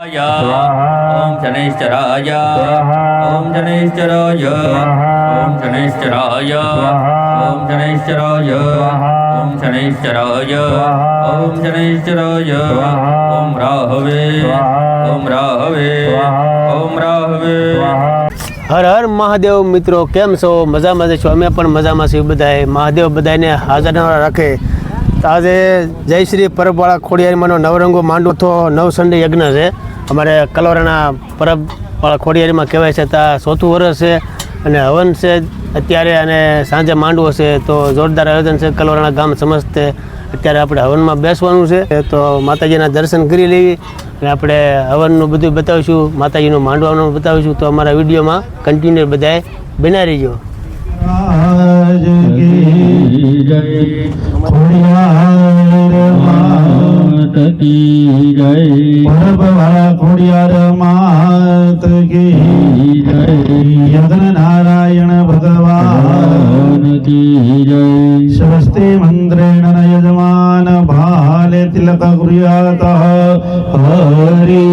ॐ शनैश्चराय ॐ शनैश्चराय ॐ शनैश्चराय ॐ शनैश्चराय ॐ शनैश्चराय ॐ शनैश्चराय ॐ राहवे ॐ राहवे ॐ राहवे હર હર મહાદેવ મિત્રો કેમ છો મજામાં જ છો અમે પણ મજામાં છીએ બધાએ મહાદેવ બધાને હાજર રાખે તો આજે જય શ્રી પરબવાળા ખોડિયારીમાંનો નવરંગો માંડવો તો નવ સંડે યજ્ઞ છે. અમારે કલોરાના પરબવાળા ખોડિયારીમાં કહેવાય છે ત્યાં ચોથું વર્ષ છે અને હવન છે અત્યારે અને સાંજે માંડવો છે. તો જોરદાર આયોજન છે કલોરાના ગામ સમસ્તે. અત્યારે આપણે હવનમાં બેસવાનું છે. તો માતાજીના દર્શન કરી લેવી અને આપણે હવનનું બધું બતાવીશું, માતાજીનું માંડવાનું બતાવીશું. તો અમારા વિડીયોમાં કન્ટિન્યુ બધાએ બનાવી રહીજો. આજ કી જય ખોડિયાર માત કી જય પરબવાળા ખોડિયાર માત કી જય યજ્ઞ નારાયણ ભગવાન કી જય સ્વસ્તિ મંત્રેણ ન યજમાન ભાલે તિલક ગૃહ્યાત હરિ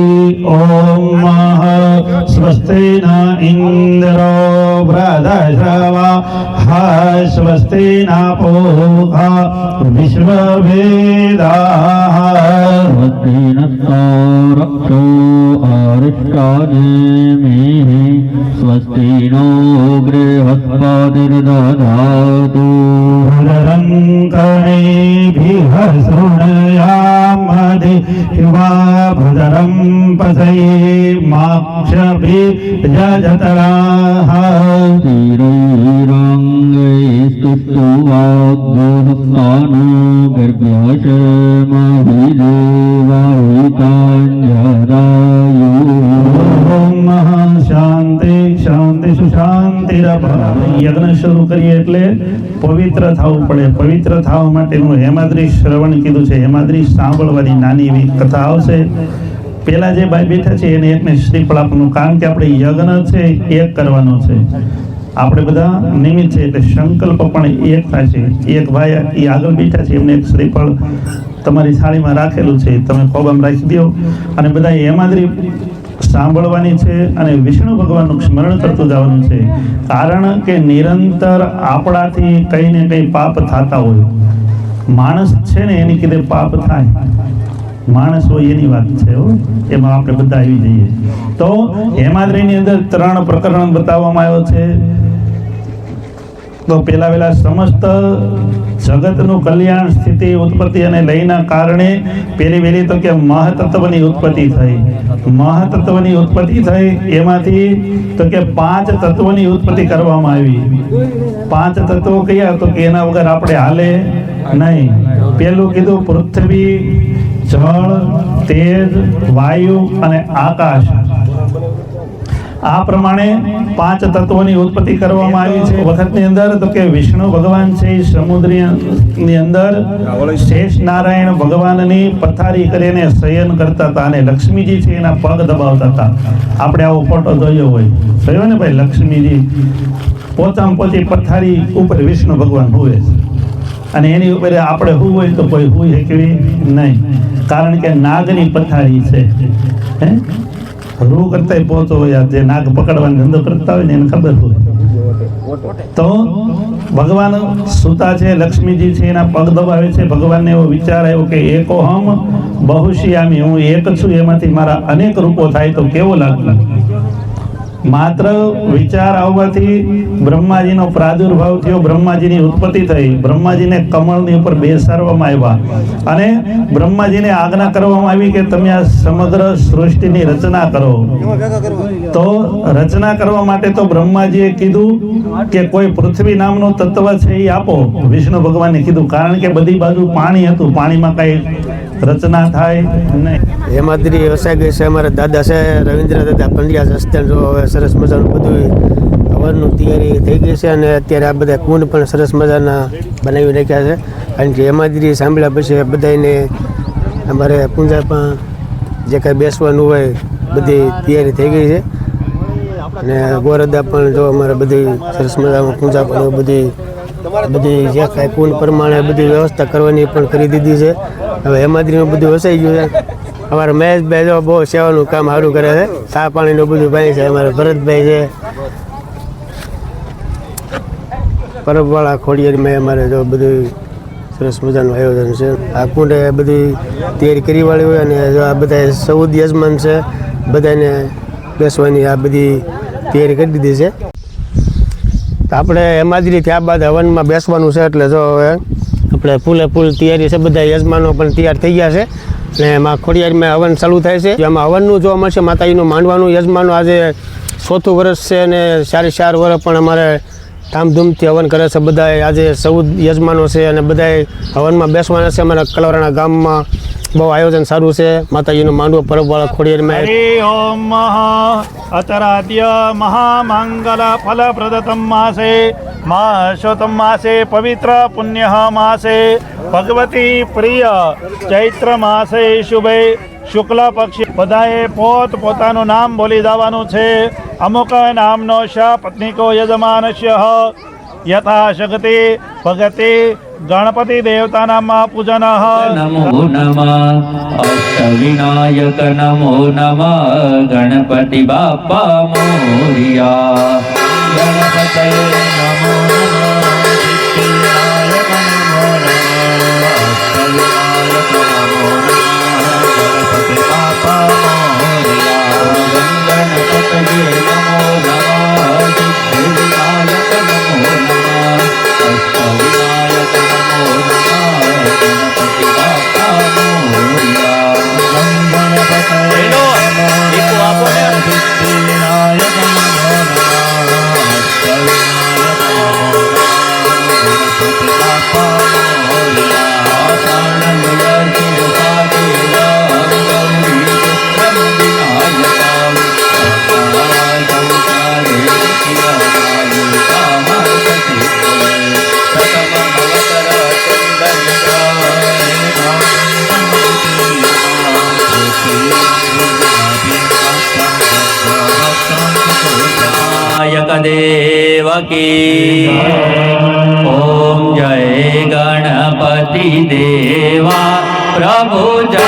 ઓમ સ્વસ્તિ ન ઇન્દ્રો વૃધશ્રવા હા સ્વસ્તિ ના પોખા વિશ્વવેદા રક્ષો આરિષ્ટાનેમિ સ્વસ્તિ નો శ్రీరామది శివాభదరం పసయే మాక్షభి జతరాహ శ్రీరంగేస్తు వాగ్గుణస్థానో గర్భ్యాశ మహిదేవాహితాంజరా યજ્ઞ શરૂ કરીએ એટલે પવિત્ર થવું પડે. પવિત્ર થવા માટેનું હેમાદ્રી શ્રવણ કીધું છે. હેમાદ્રી સાંભળવાની નાની એવી કથા આવશે. પેલા જે ભાઈ બેઠા છે એને એકને શ્રીફળ આપવાનું, કારણ કે આપણે યજ્ઞ છે એક કરવાનો છે. આપણે બધા નિમિત્ત છે એટલે સંકલ્પ પણ એક થાય છે. એક ભાઈ એ આગળ બેઠા છે, એમને એક શ્રીફળ તમારી થાળીમાં રાખેલું છે. તમે ખોબામ રાખી દો અને બધા હેમાદ્રી સાંભળવાની છે અને વિષ્ણુ ભગવાનનું સ્મરણ કરતું જવાનું છે. કારણ કે નિરંતર આપણાથી કંઈ ને કંઈ પાપ થતા હોય. માણસ છે ને એની કીધે પાપ થાય. માણસ હોય એની વાત છે એમાં આપણે બધા આવી જઈએ. તો હેમાદ્રીની અંદર ત્રણ પ્રકરણ બતાવવામાં આવ્યો છે. તો પેલા વેલા સમસ્ત જગતનું કલ્યાણ સ્થિતિ ઉત્પત્તિ અને લયના કારણે પેલી વેલી તો કે મહતત્વની ઉત્પત્તિ થઈ. મહતત્વની ઉત્પત્તિ થઈ એમાંથી તો કે પાંચ તત્વોની ઉત્પત્તિ કરવામાં આવી. પાંચ તત્વો કયા? તો કે એના વગર આપણે હાલે નહીં. પેલું કીધું પૃથ્વી, જળ, તેજ, વાયુ અને આકાશ. આ પ્રમાણે પાંચ તત્વોની ઉત્પત્તિ કરવામાં આવી છે. વખતની અંદર તો કે વિષ્ણુ ભગવાન છે સમુદ્રની અંદર શેષ નારાયણ ભગવાનની પથારી કરીને શયન કરતા હતા અને લક્ષ્મીજી છે એના પગ દબાવતા હતા. આપણે આવો ફોટો જોયો હોય. જોયો ને ભાઈ લક્ષ્મીજી? પોતામાં પોતે પથારી ઉપર વિષ્ણુ ભગવાન હોય છે. અને એની ઉપર આપણે હું હોય તો કોઈ હું શકવી નહીં. કારણ કે નાગની પથારી છે. હે? રૂ કરતા પહોંચો હોય જે નાગ પકડવાની ધંધો કરતા હોય ને એને ખબર હોય. તો ભગવાન સુતા છે, લક્ષ્મીજી છે, એના પગ દબાવે છે, ભગવાનને એવો વિચાર આવ્યો કે એકો હમ બહુશિયામી, હું એક છું, એમાંથી મારા અનેક રૂપો થાય તો કેવો લાગે માત્ર વિચાર આવવાથી બ્રહ્માજીનો પ્રાદુર્ભાવ થયો, બ્રહ્માજીની ઉત્પત્તિ થઈ. બ્રહ્માજીને કમળની ઉપર બેસાડવામાં આવ્યા. અને બ્રહ્માજીને આજ્ઞા કરવામાં આવી કે તમે આ સમગ્ર સૃષ્ટિની રચના કરો. તો રચના કરવા માટે તો બ્રહ્માજીએ કીધું કે કોઈ પૃથ્વી નામનું તત્વ છે એ આપો. વિષ્ણુ ભગવાને કીધું. કારણ કે બધી બાજુ પાણી હતું. પાણીમાં કઈ રચના થાય નહીં. હેમાદ્રી વસાઈ ગઈ છે. અમારા દાદા છે. રવિન્દ્ર દાદા પંડ્યા જો હવે સરસ મજાનું બધું હવનનું તૈયારી થઈ ગઈ છે અને અત્યારે આ બધા કુંડ પણ સરસ મજાના બનાવી રાખ્યા છે. કારણ કે હેમાદ્રી સાંભળ્યા પછી બધાને અમારે પૂંજામાં જે કાંઈ બેસવાનું હોય બધી તૈયારી થઈ ગઈ છે. અને ગોરદા પણ જો અમારે બધી સરસ મજામાં પૂંજા પણ બધી બધી જે કાંઈ કુંડ પ્રમાણે બધી વ્યવસ્થા કરવાની પણ કરી દીધી છે. હવે હેમાદ્રીમાં બધું વસાઈ ગયું છે. અમારા મહેશભાઈ જો બહુ સેવાનું કામ સારું કરે છે. ચા પાણીનું બધું ભાઈ છે, અમારા ભરતભાઈ છે. પરબવાળા ખોડિયારમાં અમારે જો બધું સરસ મજાનું આયોજન છે. આ કુંડે બધી તૈયારી કરી વાળી હોય અને આ બધા સૌદ યજમાન છે, બધાને બેસવાની આ બધી તૈયારી કરી દીધી છે. તો આપણે હેમાદ્રી થયા બાદ હવનમાં બેસવાનું છે એટલે જો હવે આપણે ફૂલે ફૂલ તૈયારી છે, બધા યજમાનો પણ તૈયાર થઈ ગયા છે. અને એમાં ખોડિયારીમાં હવન ચાલુ થાય છે. જેમાં હવનનું જોવા મળશે, માતાજીનું માંડવાનું, યજમાનો આજે ચોથું વર્ષ છે અને ચારે ચાર વર્ષ પણ અમારે ધામધૂમથી હવન કરે છે. બધાએ આજે ચૌદ યજમાનો છે અને બધાએ હવનમાં બેસવાના છે. અમારા કલવરાણા ગામમાં બહુ આયોજન સારું છે. માતાજીનું માંડવો પરબવાળા ખોડિયારમાં હરે ઓમ મહા અતરાદ્ય મહામંગલ ફલપ્રદતમ માસે મહાશ્વતમ માસે, પવિત્ર પુણ્ય માસે, ભગવતી પ્રિય ચૈત્ર માસે શુભે, શુક્લ પક્ષી બધાએ પોત પોતાનું નામ બોલી દેવાનું છે. અમુક નામનો શ યજમાન યજમાનસ્ય યથાશક્તિ ભગતિ ગણપતિ દેવતાનામાં પૂજન નમો નમઃ. અષ્ટવિનાયક નમો નમઃ. ગણપતિ બાપા મોરિયા. ગણપતય નમો નમઃ નાયક દેવકી ઓમ જય ગણપતિ દેવા પ્રભુ જય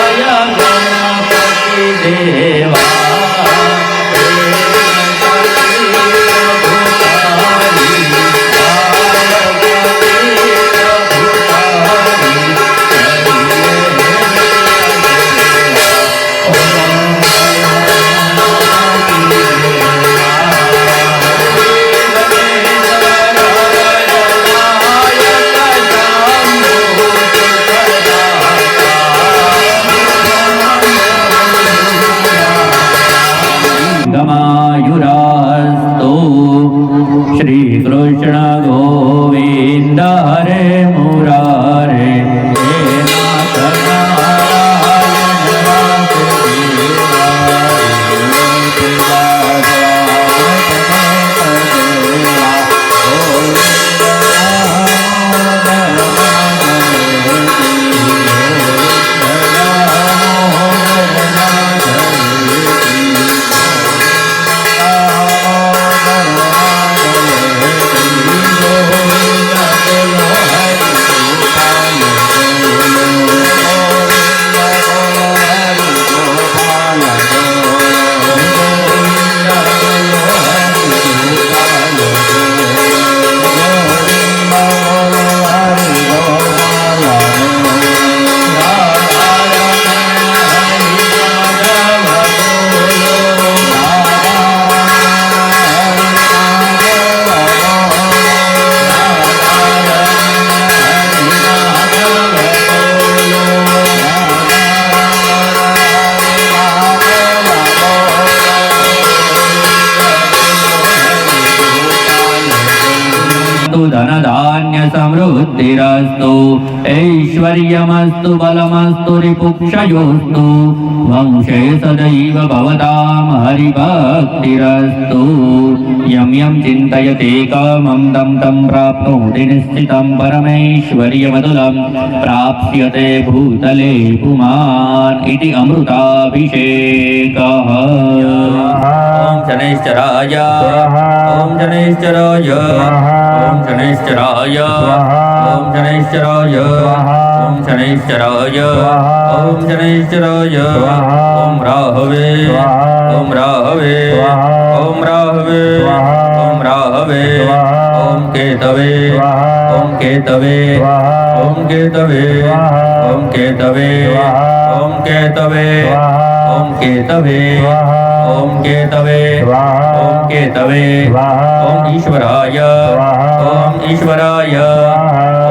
ગમાયુરાસ્તુ શ્રી ധനധാന്യ സമൃദ്ധ समृद्धिरस्तु ऐश्वर्यमस्तु बलमस्तु रिपुक्षयोस्तु वंशे सदैव भवतां हरिभक्तिरस्तु यं यं चिन्तयते कामं तं तं प्राप्नोति निश्चितं परमैश्वर्यमतुलं प्राप्स्यते भूतले पुमान् इति अमृताभिषेकः ॐ शनैश्चराय ॐ शनैश्चराय ॐ शनैश्चराय ॐ शनैश्चराय ॐ ॐ शनैश्चराय स्वाहा। ॐ शनैश्चराय स्वाहा। ॐ राहवे स्वाहा। ॐ राहवे स्वाहा। ॐ राहवे स्वाहा। ॐ राहवे स्वाहा। ॐ केतवे स्वाहा। ॐ केतवे स्वाहा। ॐ केतवे स्वाहा। ॐ केतवे स्वाहा। ॐ केतवे ઓમ કેતવે ઓમ કેતવે ઓમ કેતવે, ઓમ ઈશ્વરાય ઓમ ઈશ્વરાય,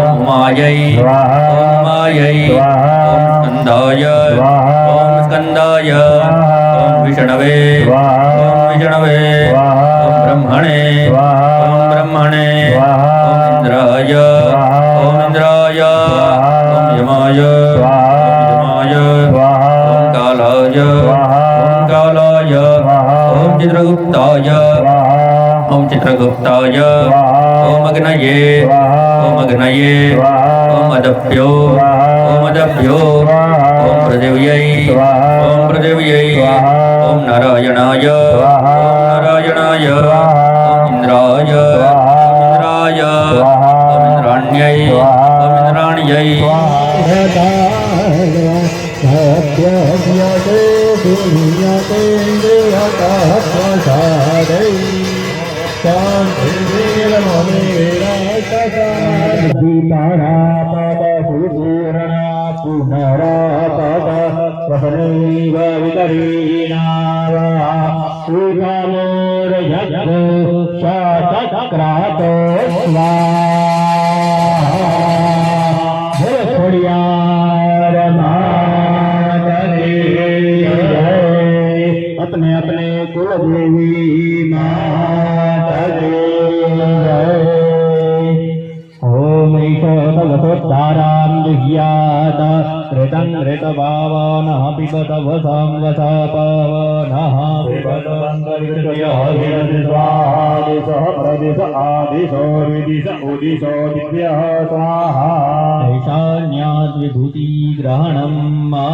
ઓમ માયૈ ઓમ માયૈ ઓમ સ્કંદાય ઓમ સ્કંદાય, ઓમ વિષ્ણવે ઓમ વિષ્ણવે, ઓમ બ્રહ્મણે ઓમ બ્રહ્મણે, ઓમ ઇન્દ્રાય ઓમ ઇન્દ્રાય, ઓમ યમાય चित्रगुप्ताय ओम कालाय ओम चित्रगुप्ताय ओम चित्रगुप्ताय ओम अग्नये ओम अग्नये ओम अदभ्यो ओम अदभ्यो ओम पृथिव्यै ओम पृथिव्यै ओम नारायणाय ओम नारायणाय ओम इन्द्राय ओम इन्द्राण्यै ओम इन्द्राण्यै सत्यव्यते दुर्यतेन्द्रियतात्मसारै शान्तिरामदुपूरणा पुनरापद स्वपनैव वितरीणावा श्रीकामोरयतो स तत्रातो स्वा स्वाहादिशः प्रदिश आदिशो विदिश उदिशो दिव्यः स्वाहा ईशान्याद्विभूतिग्रहणम् मा